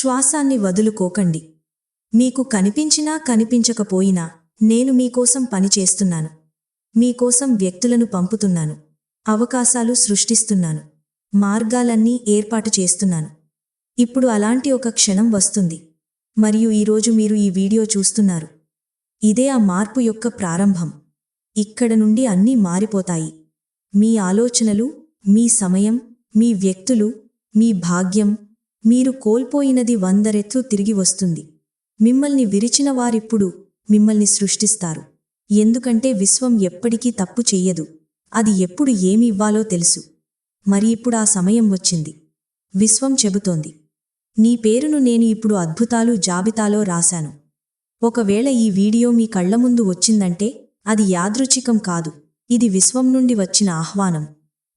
శ్వాసాన్ని వదులుకోకండి. మీకు కనిపించినా కనిపించకపోయినా నేను మీకోసం పనిచేస్తున్నాను మీకోసం వ్యక్తులను పంపుతున్నాను. అవకాశాలు సృష్టిస్తున్నాను. మార్గాలన్నీ ఏర్పాటు చేస్తున్నాను. ఇప్పుడు అలాంటి ఒక క్షణం వస్తుంది. మరియు ఈరోజు మీరు ఈ వీడియో చూస్తున్నారు. ఇదే ఆ మార్పు యొక్క ప్రారంభం. ఇక్కడ నుండి అన్నీ మారిపోతాయి. మీ ఆలోచనలు మీ సమయం మీ వ్యక్తులు మీ భాగ్యం మీరు కోల్పోయినది వంద రెట్లు తిరిగి వస్తుంది. మిమ్మల్ని విరిచిన వారిప్పుడు మిమ్మల్ని సృష్టిస్తారు. ఎందుకంటే విశ్వం ఎప్పటికీ తప్పు చెయ్యదు. అది ఎప్పుడు ఏమి ఇవ్వాలో తెలుసు. మరి ఇప్పుడు ఆ సమయం వచ్చింది. విశ్వం చెబుతోంది. నీ పేరును నేను ఇప్పుడు అద్భుతాలు జాబితాలో రాశాను. ఒకవేళ ఈ వీడియో మీ కళ్ళ ముందు వచ్చిందంటే అది యాదృచ్ఛికం కాదు. ఇది విశ్వం నుండి వచ్చిన ఆహ్వానం.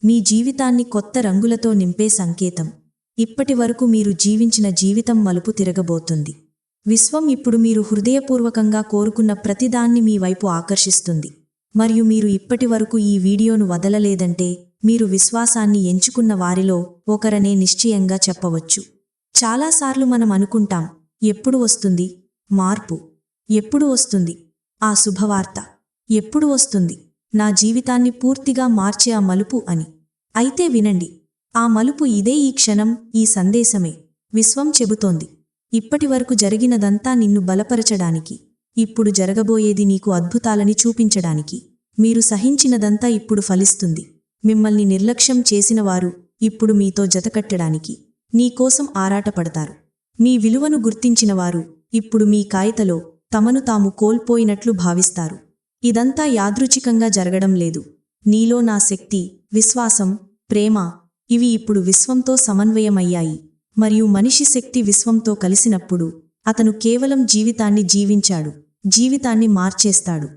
మీ జీవితాన్ని కొత్త రంగులతో నింపే సంకేతం. ఇప్పటి వరకు మీరు జీవించిన జీవితం మలుపు తిరగబోతుంది. విశ్వం ఇప్పుడు మీరు హృదయపూర్వకంగా కోరుకున్న ప్రతిదాన్ని మీ వైపు ఆకర్షిస్తుంది. మరియు మీరు ఇప్పటి వరకు ఈ వీడియోను వదలలేదంటే మీరు విశ్వాసాన్ని ఎంచుకున్న వారిలో ఒకరనే నిశ్చయంగా చెప్పవచ్చు. చాలాసార్లు మనం అనుకుంటాం ఎప్పుడు వస్తుంది? మార్పు. ఎప్పుడు వస్తుంది? ఆ శుభవార్త. ఎప్పుడు వస్తుంది? నా జీవితాన్ని పూర్తిగా మార్చే ఆ మలుపు అని. అయితే వినండి ఆ మలుపు ఇదే ఈ క్షణం ఈ సందేశమే. విశ్వం చెబుతోంది. ఇప్పటివరకు జరిగినదంతా నిన్ను బలపరచడానికి ఇప్పుడు జరగబోయేది నీకు అద్భుతాలని చూపించడానికి. మీరు సహించినదంతా ఇప్పుడు ఫలిస్తుంది. మిమ్మల్ని నిర్లక్ష్యం చేసినవారు ఇప్పుడు మీతో జతకట్టడానికి నీకోసం ఆరాటపడతారు. మీ విలువను గుర్తించినవారు ఇప్పుడు మీ కాయతలో తమను తాము కోల్పోయినట్లు భావిస్తారు. ఇదంతా యాదృచ్ఛికంగా జరగడం లేదు. నీలో నా శక్తి విశ్వాసం ప్రేమ ఇవి ఇప్పుడు విశ్వంతో సమన్వయమయ్యాయి. మరియు మనిషి శక్తి విశ్వంతో కలిసినప్పుడు అతను కేవలం జీవితాన్ని జీవించాడు జీవితాన్ని మార్చేస్తాడు.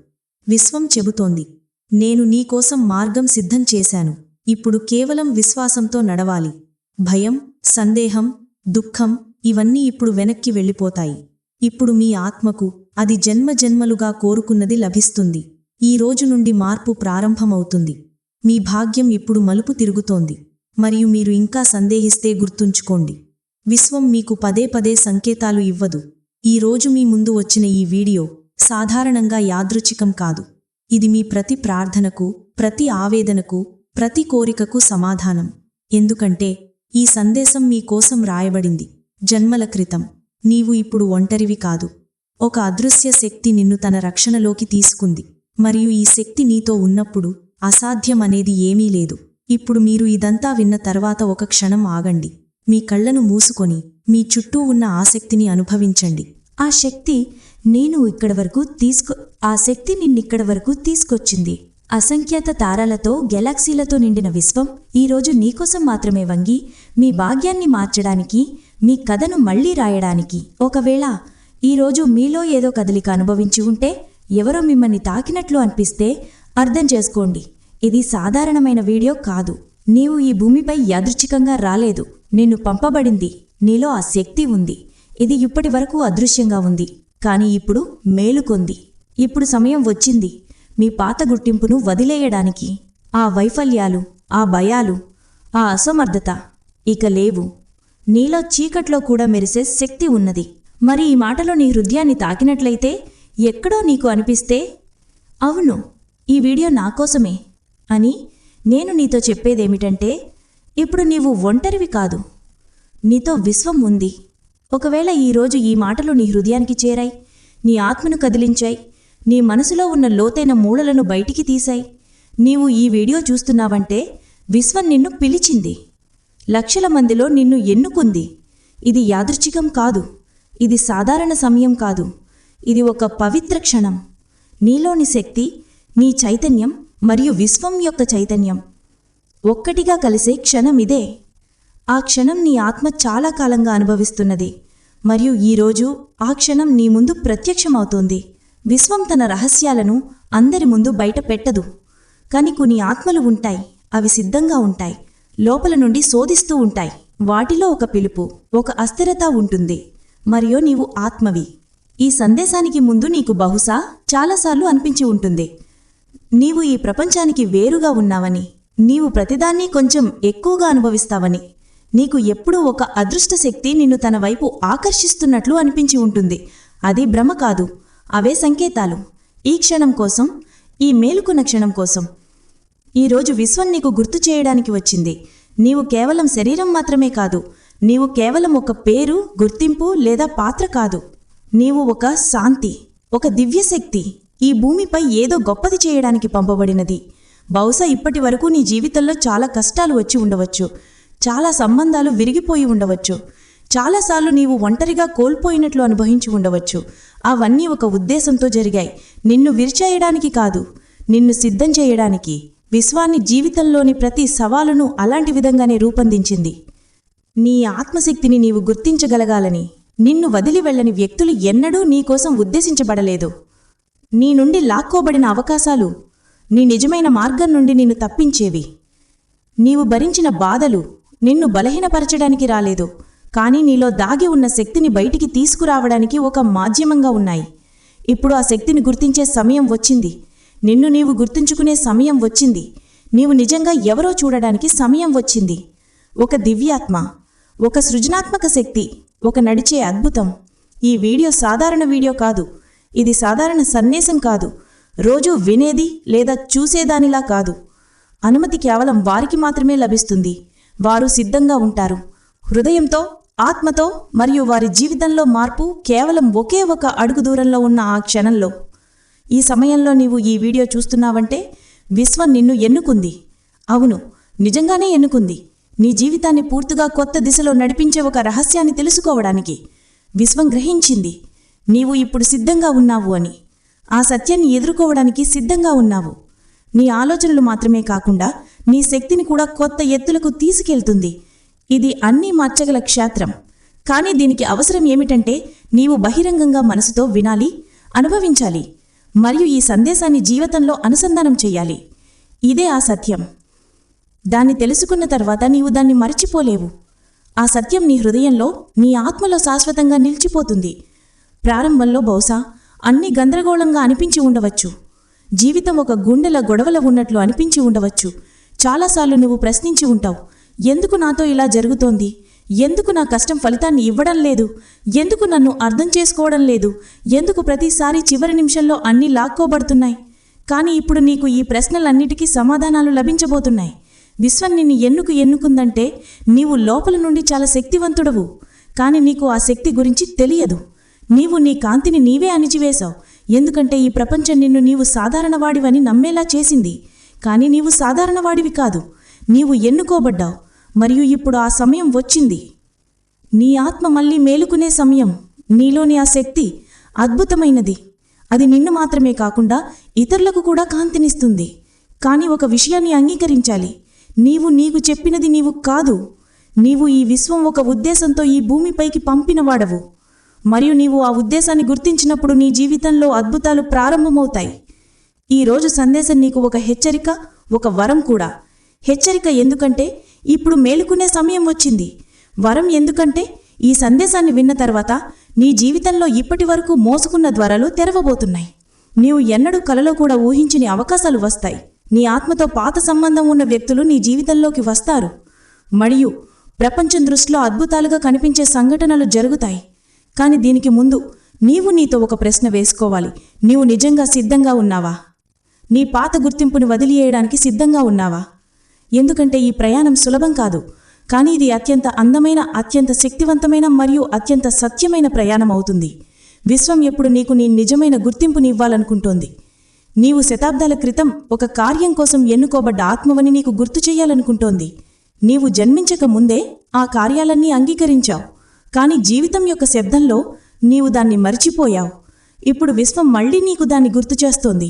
విశ్వం చెబుతోంది నేను నీకోసం మార్గం సిద్ధం చేశాను ఇప్పుడు కేవలం విశ్వాసంతో నడవాలి. భయం సందేహం దుఃఖం ఇవన్నీ ఇప్పుడు వెనక్కి వెళ్ళిపోతాయి. ఇప్పుడు మీ ఆత్మకు అది జన్మ జన్మలుగా కోరుకున్నది లభిస్తుంది. ఈ రోజు నుండి మార్పు ప్రారంభమవుతుంది. మీ భాగ్యం ఇప్పుడు మలుపు తిరుగుతోంది. మరియు మీరు ఇంకా సందేహిస్తే గుర్తుంచుకోండి. విశ్వం మీకు పదే పదే సంకేతాలు ఇవ్వదు. ఈ రోజు మీ ముందు వచ్చిన ఈ వీడియో సాధారణంగా యాదృచ్ఛికం కాదు. ఇది మీ ప్రతి ప్రార్థనకు ప్రతి ఆవేదనకు ప్రతి కోరికకు సమాధానం. ఎందుకంటే ఈ సందేశం మీ కోసం రాయబడింది. జన్మల క్రితం. నీవు ఇప్పుడు ఒంటరివి కాదు. ఒక అదృశ్య శక్తి నిన్ను తన రక్షణలోకి తీసుకుంది. మరియు ఈ శక్తి నీతో ఉన్నప్పుడు అసాధ్యం అనేది ఏమీ లేదు. ఇప్పుడు మీరు ఇదంతా విన్న తర్వాత ఒక క్షణం ఆగండి. మీ కళ్ళను మూసుకొని మీ చుట్టూ ఉన్న ఆసక్తిని అనుభవించండి. ఆ శక్తి నేను ఇక్కడ వరకు తీసుకు ఆ శక్తి నిన్నిక్కడ వరకు తీసుకొచ్చింది. అసంఖ్యాత తారాలతో గెలాక్సీలతో నిండిన విశ్వం ఈరోజు నీకోసం మాత్రమే వంగి మీ భాగ్యాన్ని మార్చడానికి మీ కథను మళ్ళీ రాయడానికి. ఒకవేళ ఈరోజు మీలో ఏదో కదలిక అనుభవించి ఉంటే ఎవరో మిమ్మల్ని తాకినట్లు అనిపిస్తే అర్థం చేసుకోండి. ఇది సాధారణమైన వీడియో కాదు. నీవు ఈ భూమిపై యాదృచ్ఛికంగా రాలేదు. నిన్ను పంపబడింది. నీలో ఆ శక్తి ఉంది. ఇది ఇప్పటి వరకు అదృశ్యంగా ఉంది. కానీ ఇప్పుడు మేలుకొంది ఇప్పుడు సమయం వచ్చింది. మీ పాత గుర్తింపును వదిలేయడానికి. ఆ వైఫల్యాలు ఆ భయాలు ఆ అసమర్థత ఇక లేవు. నీలో చీకట్లో కూడా మెరిసే శక్తి ఉన్నది. మరి ఈ మాటలో నీ హృదయాన్ని తాకినట్లయితే ఎక్కడో నీకు అనిపిస్తే అవును ఈ వీడియో నా కోసమే. అని నేను నీతో చెప్పేదేమిటంటే ఇప్పుడు నీవు ఒంటరివి కాదు. నీతో విశ్వం ఉంది. ఒకవేళ ఈరోజు ఈ మాటలు నీ హృదయానికి చేరాయి నీ ఆత్మను కదిలించాయి నీ మనసులో ఉన్న లోతైన మూలలను బయటికి తీశాయి నీవు ఈ వీడియో చూస్తున్నావంటే విశ్వం నిన్ను పిలిచింది. లక్షల మందిలో నిన్ను ఎన్నుకుంది. ఇది యాదృచ్ఛికం కాదు. ఇది సాధారణ సమయం కాదు. ఇది ఒక పవిత్ర క్షణం. నీలోని శక్తి నీ చైతన్యం మరియు విశ్వం యొక్క చైతన్యం. ఒక్కటిగా కలిసే క్షణం ఇదే. ఆ క్షణం నీ ఆత్మ చాలా కాలంగా అనుభవిస్తున్నది. మరియు ఈరోజు ఆ క్షణం నీ ముందు ప్రత్యక్షమవుతోంది. విశ్వం తన రహస్యాలను అందరి ముందు బయట పెట్టదు. కాని కొన్ని ఆత్మలు ఉంటాయి. అవి సిద్ధంగా ఉంటాయి. లోపల నుండి శోధిస్తూ ఉంటాయి. వాటిలో ఒక పిలుపు ఒక అస్థిరత ఉంటుంది. మరియు నీవు ఆత్మవి. ఈ సందేశానికి ముందు నీకు బహుశా చాలాసార్లు అనిపించి ఉంటుంది. నీవు ఈ ప్రపంచానికి వేరుగా ఉన్నావని నీవు ప్రతిదాన్ని కొంచెం ఎక్కువగా అనుభవిస్తావని నీకు ఎప్పుడూ ఒక అదృష్ట శక్తి నిన్ను తన వైపు ఆకర్షిస్తున్నట్లు అనిపించి ఉంటుంది. అది భ్రమ కాదు అవే సంకేతాలు. ఈ క్షణం కోసం ఈ మేలుకున్న క్షణం కోసం. ఈరోజు విశ్వం నీకు గుర్తు చేయడానికి వచ్చింది. నీవు కేవలం శరీరం మాత్రమే కాదు నీవు కేవలం ఒక పేరు గుర్తింపు లేదా పాత్ర కాదు. నీవు ఒక శాంతి ఒక దివ్యశక్తి. ఈ భూమిపై ఏదో గొప్పది చేయడానికి పంపబడినది. బహుశా ఇప్పటి వరకు నీ జీవితంలో చాలా కష్టాలు వచ్చి ఉండవచ్చు. చాలా సంబంధాలు విరిగిపోయి ఉండవచ్చు. చాలాసార్లు నీవు ఒంటరిగా కోల్పోయినట్లు అనుభవించి ఉండవచ్చు. అవన్నీ ఒక ఉద్దేశంతో జరిగాయి. నిన్ను విరిచేయడానికి కాదు నిన్ను సిద్ధం చేయడానికి. విశ్వాన్ని జీవితంలోని ప్రతి సవాలును అలాంటి విధంగానే రూపొందించింది. నీ ఆత్మశక్తిని నీవు గుర్తించగలగాలని నిన్ను వదిలి వెళ్ళని వ్యక్తులు ఎన్నడూ నీకోసం ఉద్దేశించబడలేదు. నీ నుండి లాక్కోబడిన అవకాశాలు నీ నిజమైన మార్గం నుండి నిన్ను తప్పించేవి. నీవు భరించిన బాధలు నిన్ను బలహీనపరచడానికి రాలేదు కానీ నీలో దాగి ఉన్న శక్తిని బయటికి తీసుకురావడానికి ఒక మాధ్యమంగా ఉన్నాయి. ఇప్పుడు ఆ శక్తిని గుర్తించే సమయం వచ్చింది. నిన్ను నీవు గుర్తుంచుకునే సమయం వచ్చింది. నీవు నిజంగా ఎవరో చూడడానికి సమయం వచ్చింది. ఒక దివ్యాత్మ ఒక సృజనాత్మక శక్తి ఒక నడిచే అద్భుతం. ఈ వీడియో సాధారణ వీడియో కాదు. ఇది సాధారణ సందేశం కాదు. రోజూ వినేది లేదా చూసేదానిలా కాదు. అనుమతి కేవలం వారికి మాత్రమే లభిస్తుంది. వారు సిద్ధంగా ఉంటారు. హృదయంతో ఆత్మతో మరియు వారి జీవితంలో మార్పు కేవలం ఒకే ఒక అడుగు దూరంలో ఉన్న ఆ క్షణంలో. ఈ సమయంలో నీవు ఈ వీడియో చూస్తున్నావంటే విశ్వం నిన్ను ఎన్నుకుంది. అవును నిజంగానే ఎన్నుకుంది. నీ జీవితాన్ని పూర్తిగా కొత్త దిశలో నడిపించే ఒక రహస్యాన్ని తెలుసుకోవడానికి. విశ్వం గ్రహించింది. నీవు ఇప్పుడు సిద్ధంగా ఉన్నావు అని. ఆ సత్యాన్ని ఎదుర్కోవడానికి సిద్ధంగా ఉన్నావు. నీ ఆలోచనలు మాత్రమే కాకుండా నీ శక్తిని కూడా కొత్త ఎత్తులకు తీసుకెళ్తుంది. ఇది అన్నీ మార్చగల క్షేత్రం. కానీ దీనికి అవసరం ఏమిటంటే నీవు బహిరంగంగా మనసుతో వినాలి అనుభవించాలి మరియు ఈ సందేశాన్ని జీవితంలో అనుసంధానం చేయాలి. ఇదే ఆ సత్యం. దాన్ని తెలుసుకున్న తర్వాత నీవు దాన్ని మరచిపోలేవు. ఆ సత్యం నీ హృదయంలో నీ ఆత్మలో శాశ్వతంగా నిలిచిపోతుంది. ప్రారంభంలో బహుశా అన్ని గందరగోళంగా అనిపించి ఉండవచ్చు. జీవితం ఒక గుండెల గొడవల ఉన్నట్లు అనిపించి ఉండవచ్చు. చాలాసార్లు నువ్వు ప్రశ్నించి ఉంటావు ఎందుకు నాతో ఇలా జరుగుతోంది? ఎందుకు నా కష్టం ఫలితాన్ని ఇవ్వడం లేదు? ఎందుకు నన్ను అర్థం చేసుకోవడం లేదు? ఎందుకు ప్రతిసారి చివరి నిమిషంలో అన్నీ లాక్కోబడుతున్నాయి? కానీ ఇప్పుడు నీకు ఈ ప్రశ్నలన్నిటికీ సమాధానాలు లభించబోతున్నాయి. విశ్వం నిన్ను ఎన్నుకు ఎన్నుకుందంటే నీవు లోపల నుండి చాలా శక్తివంతుడవు. కానీ నీకు ఆ శక్తి గురించి తెలియదు. నీవు నీ కాంతిని నీవే అణిచివేశావు. ఎందుకంటే ఈ ప్రపంచం నిన్ను నీవు సాధారణవాడివని నమ్మేలా చేసింది. కానీ నీవు సాధారణవాడివి కాదు. నీవు ఎన్నుకోబడ్డావు. మరియు ఇప్పుడు ఆ సమయం వచ్చింది. నీ ఆత్మ మళ్ళీ మేలుకునే సమయం. నీలోని ఆ శక్తి అద్భుతమైనది. అది నిన్ను మాత్రమే కాకుండా ఇతరులకు కూడా కాంతినిస్తుంది. కానీ ఒక విషయాన్ని అంగీకరించాలి. నీవు నీకు చెప్పినది నీవు కాదు. నీవు ఈ విశ్వం ఒక ఉద్దేశంతో ఈ భూమిపైకి పంపినవాడవు. మరియు నీవు ఆ ఉద్దేశాన్ని గుర్తించినప్పుడు నీ జీవితంలో అద్భుతాలు ప్రారంభమవుతాయి. ఈ రోజు సందేశం నీకు ఒక హెచ్చరిక ఒక వరం కూడా. హెచ్చరిక ఎందుకంటే ఇప్పుడు మేలుకునే సమయం వచ్చింది. వరం ఎందుకంటే ఈ సందేశాన్ని విన్న తర్వాత నీ జీవితంలో ఇప్పటి వరకు మోసుకున్న ద్వారాలు తెరవబోతున్నాయి. నీవు ఎన్నడూ కలలో కూడా ఊహించని అవకాశాలు వస్తాయి. నీ ఆత్మతో పాత సంబంధం ఉన్న వ్యక్తులు నీ జీవితంలోకి వస్తారు. మరియు ప్రపంచం దృష్టిలో అద్భుతాలుగా కనిపించే సంఘటనలు జరుగుతాయి. కానీ దీనికి ముందు నీవు నీతో ఒక ప్రశ్న వేసుకోవాలి. నీవు నిజంగా సిద్ధంగా ఉన్నావా? నీ పాత గుర్తింపును వదిలివేయడానికి సిద్ధంగా ఉన్నావా? ఎందుకంటే ఈ ప్రయాణం సులభం కాదు. కానీ ఇది అత్యంత అందమైన అత్యంత శక్తివంతమైన మరియు అత్యంత సత్యమైన ప్రయాణం అవుతుంది. విశ్వం ఎప్పుడు నీకు నీ నిజమైన గుర్తింపుని ఇవ్వాలనుకుంటోంది. నీవు శతాబ్దాల క్రితం ఒక కార్యం కోసం ఎన్నుకోబడ్డ ఆత్మవని నీకు గుర్తు చేయాలనుకుంటోంది. నీవు జన్మించక ముందే ఆ కార్యాలన్నీ అంగీకరించావు. కానీ జీవితం యొక్క శబ్దంలో నీవు దాన్ని మరిచిపోయావు. ఇప్పుడు విశ్వం మళ్ళీ నీకు దాన్ని గుర్తు చేస్తోంది.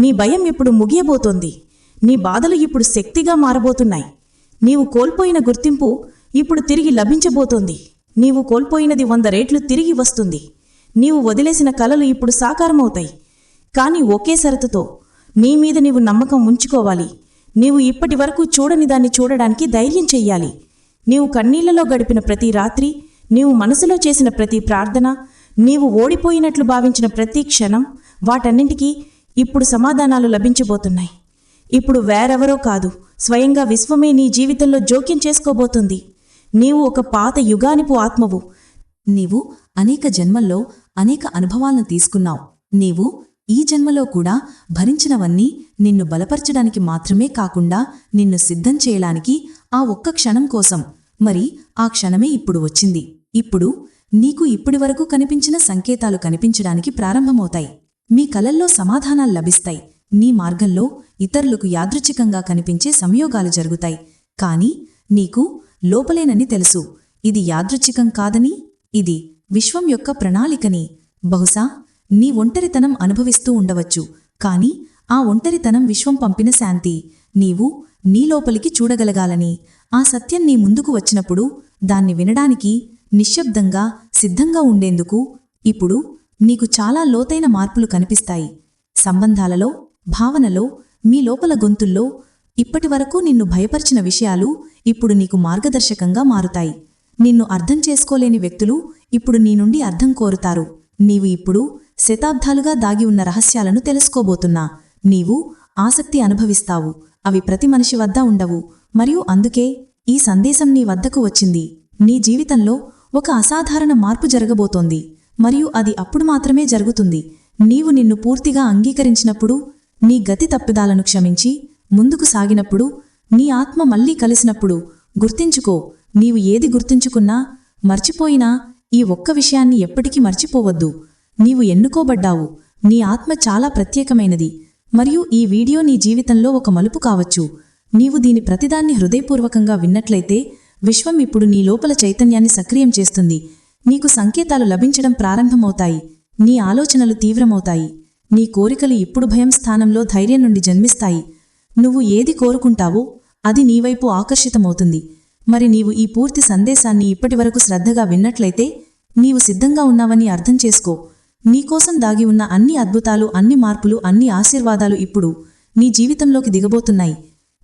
నీ భయం ఇప్పుడు ముగియబోతోంది. నీ బాధలు ఇప్పుడు శక్తిగా మారబోతున్నాయి. నీవు కోల్పోయిన గుర్తింపు ఇప్పుడు తిరిగి లభించబోతోంది. నీవు కోల్పోయినది వంద రేట్లు తిరిగి వస్తుంది. నీవు వదిలేసిన కలలు ఇప్పుడు సాకారమవుతాయి. కానీ ఒకే షరతుతో నీ మీద నీవు నమ్మకం ఉంచుకోవాలి. నీవు ఇప్పటి వరకు చూడని దాన్ని చూడడానికి ధైర్యం చెయ్యాలి. నీవు కన్నీళ్ళలో గడిపిన ప్రతి రాత్రి నీవు మనసులో చేసిన ప్రతి ప్రార్థన నీవు ఓడిపోయినట్లు భావించిన ప్రతి క్షణం వాటన్నింటికీ ఇప్పుడు సమాధానాలు లభించబోతున్నాయి. ఇప్పుడు వేరెవరో కాదు స్వయంగా విశ్వమే నీ జీవితంలో జోక్యం చేసుకోబోతుంది. నీవు ఒక పాత యుగానిపు ఆత్మవు. నీవు అనేక జన్మల్లో అనేక అనుభవాలను తీసుకున్నావు. నీవు ఈ జన్మలో కూడా భరించినవన్నీ నిన్ను బలపరచడానికి మాత్రమే కాకుండా నిన్ను సిద్ధం చేయడానికి ఆ ఒక్క క్షణం కోసం. మరి ఆ క్షణమే ఇప్పుడు వచ్చింది. ఇప్పుడు నీకు ఇప్పటివరకు కనిపించిన సంకేతాలు కనిపించడానికి ప్రారంభమవుతాయి. మీ కలల్లో సమాధానాలు లభిస్తాయి. నీ మార్గంలో ఇతరులకు యాదృచ్ఛికంగా కనిపించే సంయోగాలు జరుగుతాయి. కాని నీకు లోపలేనని తెలుసు. ఇది యాదృచ్ఛికం కాదని ఇది విశ్వం యొక్క ప్రణాళికని. బహుశా నీ ఒంటరితనం అనుభవిస్తూ ఉండవచ్చు. కాని ఆ ఒంటరితనం విశ్వం పంపిన శాంతి. నీవు నీ లోపలికి చూడగలగాలని. ఆ సత్యం నీ ముందుకు వచ్చినప్పుడు దాన్ని వినడానికి నిశ్శబ్దంగా సిద్ధంగా ఉండేందుకు ఇప్పుడు నీకు చాలా లోతైన మార్పులు కనిపిస్తాయి. సంబంధాలలో భావనలో మీ లోపల గొంతుల్లో ఇప్పటివరకు నిన్ను భయపరిచిన విషయాలు ఇప్పుడు నీకు మార్గదర్శకంగా మారుతాయి. నిన్ను అర్థం చేసుకోలేని వ్యక్తులు ఇప్పుడు నీ నుండి అర్థం కోరుతారు. నీవు ఇప్పుడు శతాబ్దాలుగా దాగి ఉన్న రహస్యాలను తెలుసుకోబోతున్నా. నీవు ఆసక్తి అనుభవిస్తావు. అవి ప్రతి మనిషి వద్ద ఉండవు. మరియు అందుకే ఈ సందేశం నీ వద్దకు వచ్చింది. నీ జీవితంలో ఒక అసాధారణ మార్పు జరగబోతోంది. మరియు అది అప్పుడు మాత్రమే జరుగుతుంది. నీవు నిన్ను పూర్తిగా అంగీకరించినప్పుడు నీ గతి తప్పిదాలను క్షమించి ముందుకు సాగినప్పుడు నీ ఆత్మ మళ్ళీ కలిసినప్పుడు గుర్తించుకో నీవు ఏది గుర్తుంచుకున్నా మర్చిపోయినా ఈ ఒక్క విషయాన్ని ఎప్పటికీ మర్చిపోవద్దు. నీవు ఎన్నుకోబడ్డావు. నీ ఆత్మ చాలా ప్రత్యేకమైనది. మరియు ఈ వీడియో నీ జీవితంలో ఒక మలుపు కావచ్చు. నీవు దీని ప్రతిదాన్ని హృదయపూర్వకంగా విన్నట్లయితే విశ్వం ఇప్పుడు నీ లోపల చైతన్యాన్ని సక్రియం చేస్తుంది. నీకు సంకేతాలు లభించడం ప్రారంభమవుతాయి. నీ ఆలోచనలు తీవ్రమవుతాయి. నీ కోరికలు ఇప్పుడు భయం స్థానంలో ధైర్యం నుండి జన్మిస్తాయి. నువ్వు ఏది కోరుకుంటావో అది నీవైపు ఆకర్షితమవుతుంది. మరి నీవు ఈ పూర్తి సందేశాన్ని ఇప్పటివరకు శ్రద్ధగా విన్నట్లయితే నీవు సిద్ధంగా ఉన్నావని అర్థం చేసుకో. నీకోసం దాగి ఉన్న అన్ని అద్భుతాలు అన్ని మార్పులు అన్ని ఆశీర్వాదాలు ఇప్పుడు నీ జీవితంలోకి దిగబోతున్నాయి.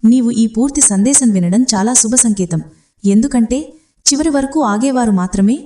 నీవు ఈ పూర్తి సందేశం వినడం చాలా శుభ సంకేతం. ఎందుకంటే చివరి వరకు ఆగేవారు మాత్రమే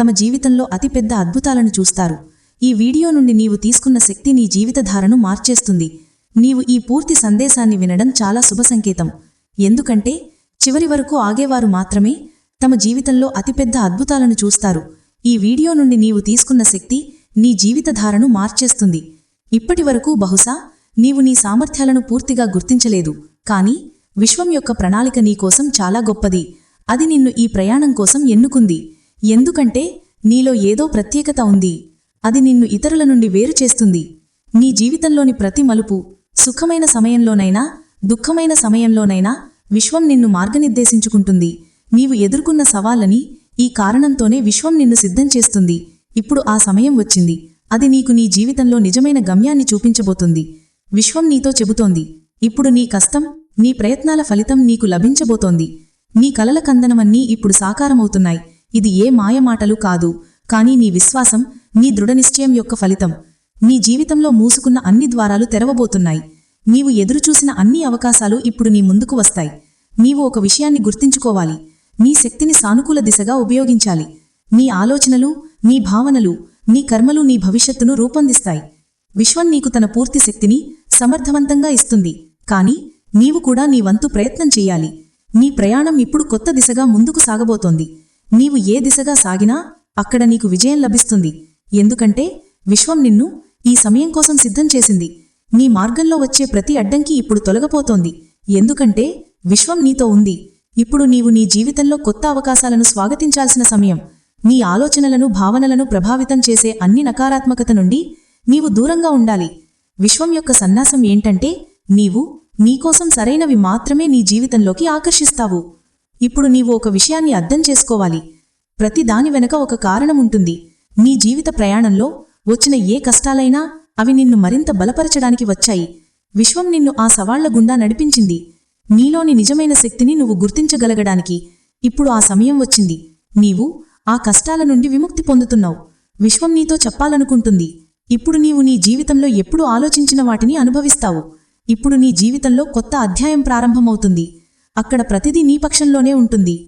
తమ జీవితంలో అతిపెద్ద అద్భుతాలను చూస్తారు. ఈ వీడియో నుండి నీవు తీసుకున్న శక్తి నీ జీవితధారను మార్చేస్తుంది. నీవు ఈ పూర్తి సందేశాన్ని వినడం చాలా శుభ సంకేతం. ఎందుకంటే చివరి వరకు ఆగేవారు మాత్రమే తమ జీవితంలో అతిపెద్ద అద్భుతాలను చూస్తారు. ఈ వీడియో నుండి నీవు తీసుకున్న శక్తి నీ జీవితధారను మార్చేస్తుంది. ఇప్పటివరకు బహుశా నీవు నీ సామర్థ్యాలను పూర్తిగా గుర్తించలేదు. కానీ విశ్వం యొక్క ప్రణాళిక నీకోసం చాలా గొప్పది. అది నిన్ను ఈ ప్రయాణం కోసం ఎన్నుకుంది. ఎందుకంటే నీలో ఏదో ప్రత్యేకత ఉంది. అది నిన్ను ఇతరుల నుండి వేరు చేస్తుంది. నీ జీవితంలోని ప్రతి మలుపు సుఖమైన సమయంలోనైనా దుఃఖమైన సమయంలోనైనా విశ్వం నిన్ను మార్గనిర్దేశించుకుంటుంది. నీవు ఎదుర్కొన్న సవాళ్ళని ఈ కారణంతోనే విశ్వం నిన్ను సిద్ధం చేస్తుంది. ఇప్పుడు ఆ సమయం వచ్చింది. అది నీకు నీ జీవితంలో నిజమైన గమ్యాన్ని చూపించబోతుంది. విశ్వం నీతో చెబుతోంది. ఇప్పుడు నీ కష్టం నీ ప్రయత్నాల ఫలితం నీకు లభించబోతోంది. నీ కలల కందనమన్నీ ఇప్పుడు సాకారమవుతున్నాయి. ఇది ఏ మాయమాటలు కాదు. కానీ నీ విశ్వాసం నీ దృఢనిశ్చయం యొక్క ఫలితం. నీ జీవితంలో మూసుకున్న అన్ని ద్వారాలు తెరవబోతున్నాయి. నీవు ఎదురుచూసిన అన్ని అవకాశాలు ఇప్పుడు నీ ముందుకు వస్తాయి. నీవు ఒక విషయాన్ని గుర్తించుకోవాలి. నీ శక్తిని సానుకూల దిశగా ఉపయోగించాలి. నీ ఆలోచనలు నీ భావనలు నీ కర్మలు నీ భవిష్యత్తును రూపొందిస్తాయి. విశ్వం నీకు తన పూర్తి శక్తిని సమర్థవంతంగా ఇస్తుంది. కాని నీవు కూడా నీ వంతు ప్రయత్నం చెయ్యాలి నీ ప్రయాణం ఇప్పుడు కొత్త దిశగా ముందుకు సాగబోతోంది. నీవు ఏ దిశగా సాగినా అక్కడ నీకు విజయం లభిస్తుంది. ఎందుకంటే విశ్వం నిన్ను ఈ సమయం కోసం సిద్ధం చేసింది. నీ మార్గంలో వచ్చే ప్రతి అడ్డంకి ఇప్పుడు తొలగపోతోంది. ఎందుకంటే విశ్వం నీతో ఉంది. ఇప్పుడు నీవు నీ జీవితంలో కొత్త అవకాశాలను స్వాగతించాల్సిన సమయం. నీ ఆలోచనలను భావనలను ప్రభావితం చేసే అన్ని నకారాత్మకత నుండి నీవు దూరంగా ఉండాలి. విశ్వం యొక్క సన్యాసం ఏంటంటే నీవు నీకోసం సరైనవి మాత్రమే నీ జీవితంలోకి ఆకర్షిస్తావు. ఇప్పుడు నీవు ఒక విషయాన్ని అర్థం చేసుకోవాలి. ప్రతి దాని వెనక ఒక కారణం ఉంటుంది. నీ జీవిత ప్రయాణంలో వచ్చిన ఏ కష్టాలైనా అవి నిన్ను మరింత బలపరచడానికి వచ్చాయి. విశ్వం నిన్ను ఆ సవాళ్ళ గుండా నడిపించింది. నీలోని నిజమైన శక్తిని నువ్వు గుర్తించగలగడానికి ఇప్పుడు ఆ సమయం వచ్చింది. నీవు ఆ కష్టాల నుండి విముక్తి పొందుతున్నావు. విశ్వం నీతో చెప్పాలనుకుంటుంది. ఇప్పుడు నీవు నీ జీవితంలో ఎప్పుడు ఆలోచించిన వాటిని అనుభవిస్తావు. ఇప్పుడు నీ జీవితంలో కొత్త అధ్యాయం ప్రారంభమవుతుంది. అక్కడ ప్రతిదీ నీ పక్షంలోనే ఉంటుంది.